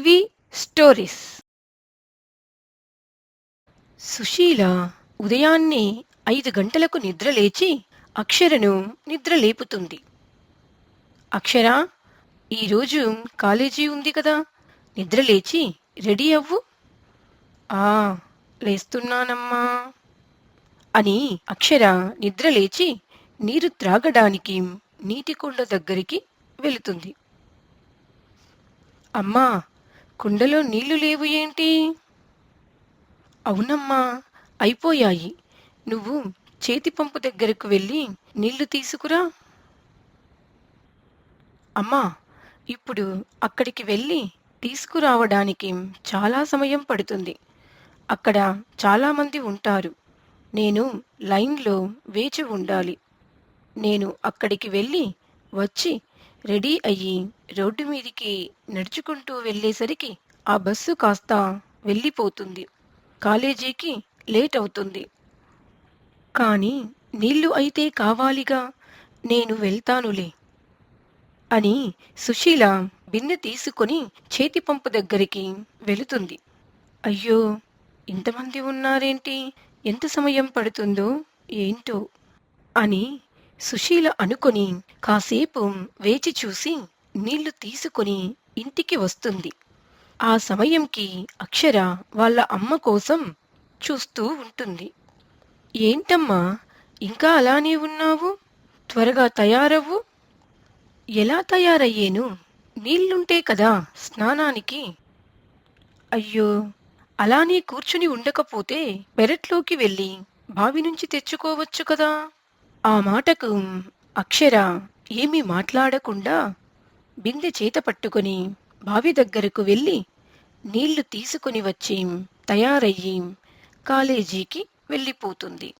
TV stories. Susheela ఉదయాన్నే ఐదు గంటలకు నిద్రలేచి అక్షరను నిద్రలేపుతుంది అక్షర ఈరోజు కాలేజీ ఉంది కదా నిద్రలేచి రెడీ అవ్వు. ఆ లేస్తున్నానమ్మా అని అక్షర నిద్రలేచి నీరు త్రాగడానికి నీటికుండ దగ్గరికి వెళుతుంది. అమ్మా కుండలో నీళ్ళు లేవు ఏంటి? అవునమ్మా అయిపోయాయి. నువ్వు చేతి పంపు దగ్గరకు వెళ్ళి నీళ్ళు తీసుకురా. అమ్మా ఇప్పుడు అక్కడికి వెళ్ళి తీసుకురావడానికి చాలా సమయం పడుతుంది. అక్కడ చాలామంది ఉంటారు. నేను లైన్లో వేచి ఉండాలి. నేను అక్కడికి వెళ్ళి వచ్చి రెడీ అయ్యి రోడ్డు మీదికి నడుచుకుంటూ వెళ్ళేసరికి ఆ బస్సు కాస్త వెళ్ళిపోతుంది. కాలేజీకి లేట్ అవుతుంది. కానీ నీళ్ళు అయితే కావాలిగా నేను వెళ్తానులే అని సుశీల బిన్నె తీసుకొని చేతి పంపు దగ్గరికి వెళుతుంది. అయ్యో ఇంతమంది ఉన్నారేంటి? ఎంత సమయం పడుతుందో ఏంటో అని సుశీల అనుకొని కాసేపు వేచి చూసి నీళ్ళు తీసుకొని ఇంటికి వస్తుంది. ఆ సమయంకి అక్షర వాళ్ళ అమ్మ కోసం చూస్తూ ఉంటుంది. ఏంటమ్మా ఇంకా అలానే ఉన్నావు? త్వరగా తయారవ్వు. ఎలా తయారయ్యేను? నీళ్ళుంటే కదా స్నానానికి. అయ్యో అలానే కూర్చుని ఉండకపోతే పెరట్లోకి వెళ్ళి బావి నుంచి తెచ్చుకోవచ్చు కదా. ఆ మాటకు అక్షర ఏమీ మాట్లాడకుండా బిందె చేత పట్టుకొని బావి దగ్గరకు వెళ్ళి నీళ్ళు తీసుకుని వచ్చి తయారయ్యి కాలేజీకి వెళ్ళిపోతుంది.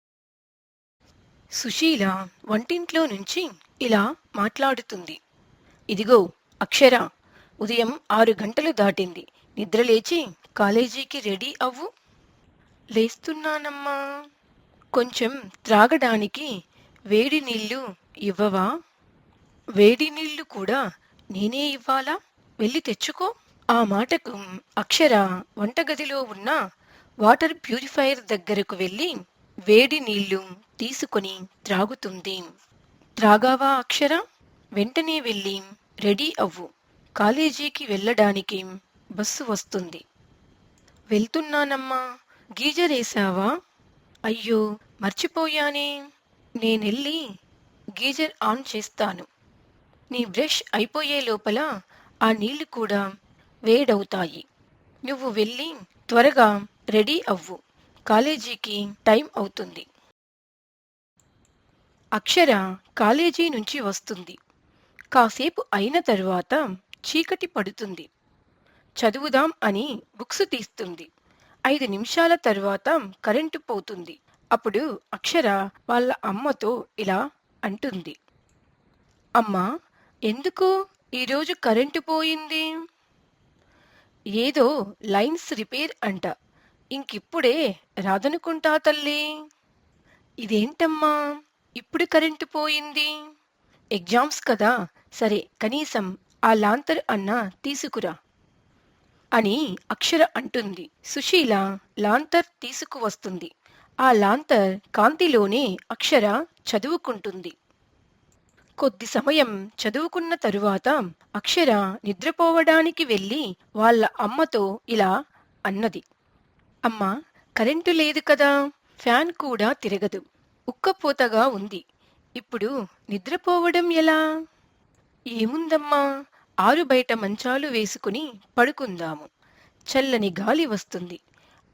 సుశీల వంటింట్లో నుంచి ఇలా మాట్లాడుతుంది. ఇదిగో అక్షర ఉదయం ఆరు గంటలు దాటింది. నిద్రలేచి కాలేజీకి రెడీ అవ్వు. లేస్తున్నానమ్మా. కొంచెం త్రాగడానికి వేడి నీళ్ళు ఇవ్వవా? వేడి నీళ్ళు కూడా నేనే ఇవ్వాలా? వెళ్ళి తెచ్చుకో. ఆ మాటకు అక్షర వంటగదిలో ఉన్న వాటర్ ప్యూరిఫైయర్ దగ్గరకు వెళ్ళి వేడి నీళ్ళు తీసుకొని త్రాగుతుంది. త్రాగావా అక్షర? వెంటనే వెళ్ళి రెడీ అవ్వు. కాలేజీకి వెళ్ళడానికి బస్సు వస్తుంది. వెళ్తున్నానమ్మా. గీజరేసావా అయ్యో మర్చిపోయానే. నేనెళ్ళి గీజర్ ఆన్ చేస్తాను. నీ బ్రష్ అయిపోయే లోపల ఆ నీళ్ళు కూడా వేడవుతాయి. నువ్వు వెళ్ళి త్వరగా రెడీ అవ్వు. కాలేజీకి టైం అవుతుంది. అక్షర కాలేజీ నుంచి వస్తుంది. కాసేపు అయిన తరువాత చీకటి పడుతుంది. చదువుదాం అని బుక్స్ తీస్తుంది. ఐదు నిమిషాల తర్వాత కరెంటు పోతుంది. అప్పుడు అక్షర వాళ్ళ అమ్మతో ఇలా అంటుంది. అమ్మా ఎందుకు ఈరోజు కరెంటు పోయింది? ఏదో లైన్స్ రిపేర్ అంట. ఇంకిప్పుడే రాదనుకుంటా తల్లి. ఇదేంటమ్మా? ఇప్పుడు కరెంటు పోయింది. ఎగ్జామ్స్ కదా. సరే కనీసం ఆ లాంతర్ అన్న తీసుకురా అని అక్షర అంటుంది. సుశీల లాంతర్ తీసుకువస్తుంది. ఆ లాంతర్ కాంతిలోనే అక్షర చదువుకుంటుంది. కొద్ది సమయం చదువుకున్న తరువాత అక్షర నిద్రపోవడానికి వెళ్ళి వాళ్ళ అమ్మతో ఇలా అన్నది. అమ్మ కరెంటు లేదు కదా ఫ్యాన్ కూడా తిరగదు ఉక్కపోతగా ఉంది. ఇప్పుడు నిద్రపోవడం ఎలా? ఏముందమ్మా ఆరు బయట మంచాలు వేసుకుని పడుకుందాము. చల్లని గాలి వస్తుంది.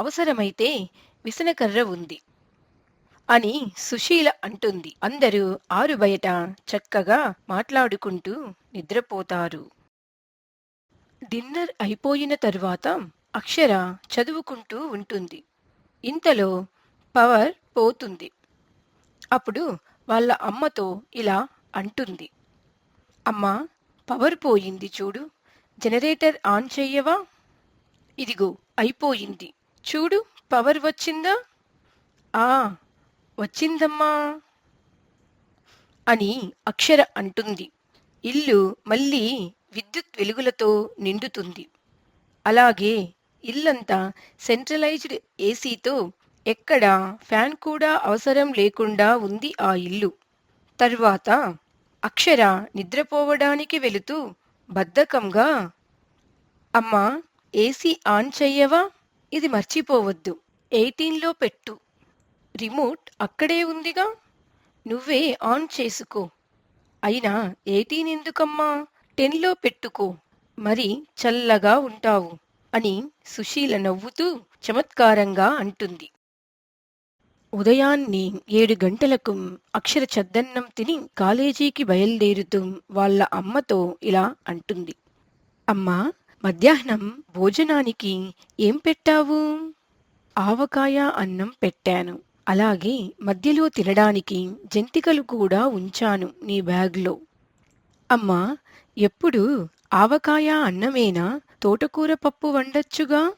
అవసరమైతే విసనకర్ర ఉంది అని సుశీల అంటుంది. అందరూ ఆరు బయట చక్కగా మాట్లాడుకుంటూ నిద్రపోతారు. డిన్నర్ అయిపోయిన తర్వాత అక్షర చదువుకుంటూ ఉంటుంది. ఇంతలో పవర్ పోతుంది. అప్పుడు వాళ్ళ అమ్మతో ఇలా అంటుంది. అమ్మ పవర్ పోయింది చూడు. జనరేటర్ ఆన్ చెయ్యవా? ఇదిగో అయిపోయింది. చూడు. పవర్ వచ్చిందా? ఆ వచ్చిందమ్మా. అని అక్షర అంటుంది. ఇల్లు మళ్ళీ విద్యుత్ వెలుగులతో నిండుతుంది. అలాగే ఇల్లంతా సెంట్రలైజ్డ్ ఏసీతో ఎక్కడ ఫ్యాన్ కూడా అవసరం లేకుండా ఉంది ఆ ఇల్లు. తర్వాత అక్షర నిద్రపోవడానికి వెళుతూ బద్ధకంగా అమ్మా ఏసీ ఆన్ చెయ్యవా? ఇది మర్చిపోవద్దు. ఎయిటీన్లో పెట్టు. రిమోట్ అక్కడే ఉందిగా. నువ్వే ఆన్ చేసుకో. అయినా ఎయిటీన్ ఎందుకమ్మా? టెన్లో పెట్టుకో. మరి చల్లగా ఉంటావు అని సుశీల నవ్వుతూ చమత్కారంగా అంటుంది. ఉదయాన్నే ఏడు గంటలకు అక్షర చద్దన్నం తిని కాలేజీకి బయలుదేరుతూ వాళ్ళ అమ్మతో ఇలా అంటుంది. అమ్మా మధ్యాహ్నం భోజనానికి ఏం పెట్టావు? ఆవకాయ అన్నం పెట్టాను. అలాగే మధ్యలో తినడానికి జంతికలు కూడా ఉంచాను నీ బ్యాగ్లో. అమ్మా ఎప్పుడు ఆవకాయ అన్నమేనా? తోటకూర పప్పు వండొచ్చుగా?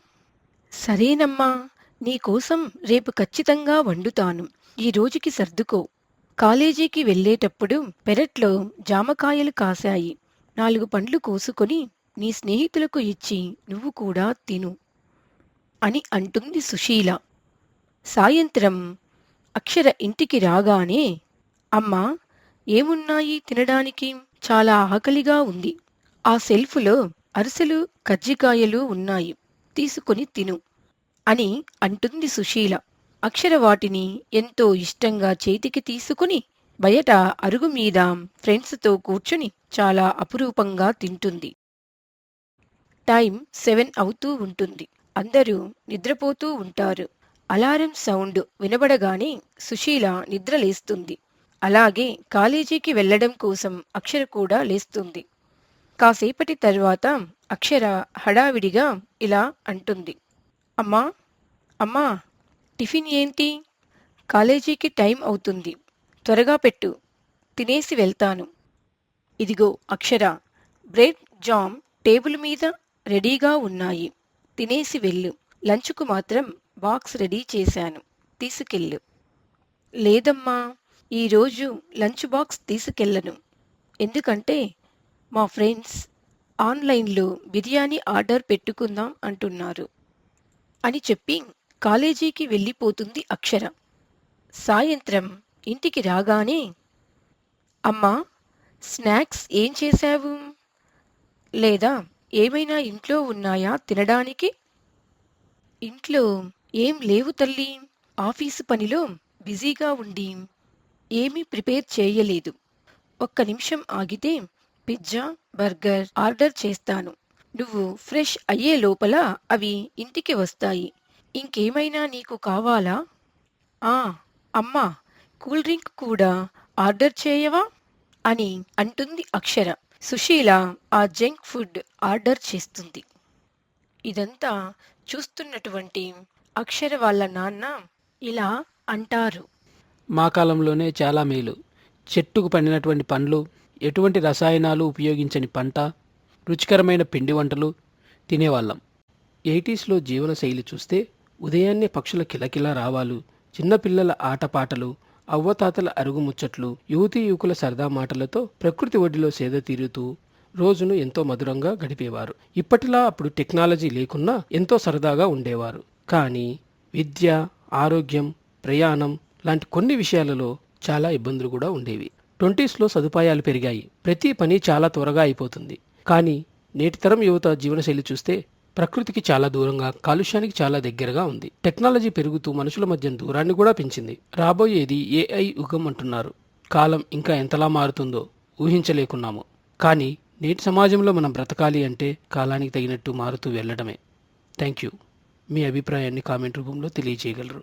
సరేనమ్మా నీకోసం రేపు ఖచ్చితంగా వండుతాను. ఈ రోజుకి సర్దుకో. కాలేజీకి వెళ్ళేటప్పుడు పెరట్లో జామకాయలు కాశాయి. నాలుగు పండ్లు కోసుకొని నీ స్నేహితులకు ఇచ్చి నువ్వు కూడా తిను అని అంటుంది సుశీల. సాయంత్రం అక్షర ఇంటికి రాగానే అమ్మా ఏమున్నాయి తినడానికి? చాలా ఆకలిగా ఉంది. ఆ సెల్ఫ్లో అరిసెలు కజ్జికాయలు ఉన్నాయి. తీసుకొని తిను అని అంటుంది సుశీల. అక్షర వాటిని ఎంతో ఇష్టంగా చేతికి తీసుకుని బయట అరుగు మీద ఫ్రెండ్స్తో కూర్చుని చాలా అపురూపంగా తింటుంది. టైం సెవెన్ అవుతూ ఉంటుంది. అందరూ నిద్రపోతూ ఉంటారు. అలారం సౌండ్ వినబడగానే సుశీల నిద్ర లేస్తుంది. అలాగే కాలేజీకి వెళ్ళడం కోసం అక్షర కూడా లేస్తుంది. కాసేపటి తర్వాత అక్షర హడావిడిగా ఇలా అంటుంది. అమ్మా! అమ్మా! టిఫిన్ ఏంటి? కాలేజీకి టైం అవుతుంది. త్వరగా పెట్టు. తినేసి వెళ్తాను. ఇదిగో అక్షర. బ్రెడ్ జామ్ టేబుల్ మీద రెడీగా ఉన్నాయి. తినేసి వెళ్ళు. లంచ్కు మాత్రం బాక్స్ రెడీ చేశాను. తీసుకెళ్ళు. లేదమ్మా ఈరోజు లంచ్ బాక్స్ తీసుకెళ్ళను. ఎందుకంటే మా ఫ్రెండ్స్ ఆన్లైన్లో బిర్యానీ ఆర్డర్ పెట్టుకుందాం అంటున్నారు అని చెప్పి కాలేజీకి వెళ్ళిపోతుంది అక్షర. సాయంత్రం ఇంటికి రాగానే అమ్మా స్నాక్స్ ఏం చేశావు? లేదా ఏమైనా ఇంట్లో ఉన్నాయా తినడానికి? ఇంట్లో ఏం లేవు తల్లి. ఆఫీసు పనిలో బిజీగా ఉండి ఏమీ ప్రిపేర్ చేయలేదు. ఒక్క నిమిషం ఆగితే పిజ్జా బర్గర్ ఆర్డర్ చేస్తాను. నువ్వు ఫ్రెష్ అయ్యే లోపల అవి ఇంటికి వస్తాయి. ఇంకేమైనా నీకు కావాలా? ఆ అమ్మా కూల్ డ్రింక్ కూడా ఆర్డర్ చేయవా? అని అంటుంది అక్షర. సుశీల ఆ జంక్ ఫుడ్ ఆర్డర్ చేస్తుంది. ఇదంతా చూస్తున్నటువంటి అక్షర వాళ్ళ నాన్న ఇలా అంటారు. మా కాలంలోనే చాలా మేలు. చెట్టుకు పండినటువంటి పండ్లు ఎటువంటి రసాయనాలు ఉపయోగించని పంట రుచికరమైన పిండి వంటలు తినేవాళ్ళం. ఎయిటీస్లో జీవన శైలి చూస్తే ఉదయాన్నే పక్షుల కిలకిల రావాలు చిన్నపిల్లల ఆటపాటలు అవ్వతాతల అరుగుముచ్చట్లు యువతీ యువకుల సరదా మాటలతో ప్రకృతి ఒడిలో సేద తీరుతూ రోజును ఎంతో మధురంగా గడిపేవారు. ఇప్పటిలా అప్పుడు టెక్నాలజీ లేకున్నా ఎంతో సరదాగా ఉండేవారు. కానీ విద్య ఆరోగ్యం ప్రయాణం లాంటి కొన్ని విషయాలలో చాలా ఇబ్బందులు కూడా ఉండేవి. ట్వంటీస్లో సదుపాయాలు పెరిగాయి. ప్రతి పని చాలా త్వరగా అయిపోతుంది. కానీ నేటి తరం యువత జీవనశైలి చూస్తే ప్రకృతికి చాలా దూరంగా కాలుష్యానికి చాలా దగ్గరగా ఉంది. టెక్నాలజీ పెరుగుతూ మనుషుల మధ్య దూరాన్ని కూడా పెంచింది. రాబోయేది ఏఐ యుగం అంటున్నారు. కాలం ఇంకా ఎంతలా మారుతుందో ఊహించలేకున్నాము. కానీ నేటి సమాజంలో మనం బ్రతకాలి అంటే కాలానికి తగినట్టు మారుతూ వెళ్ళడమే. థ్యాంక్ యూ మీ అభిప్రాయాన్ని కామెంట్ రూపంలో తెలియజేయగలరు.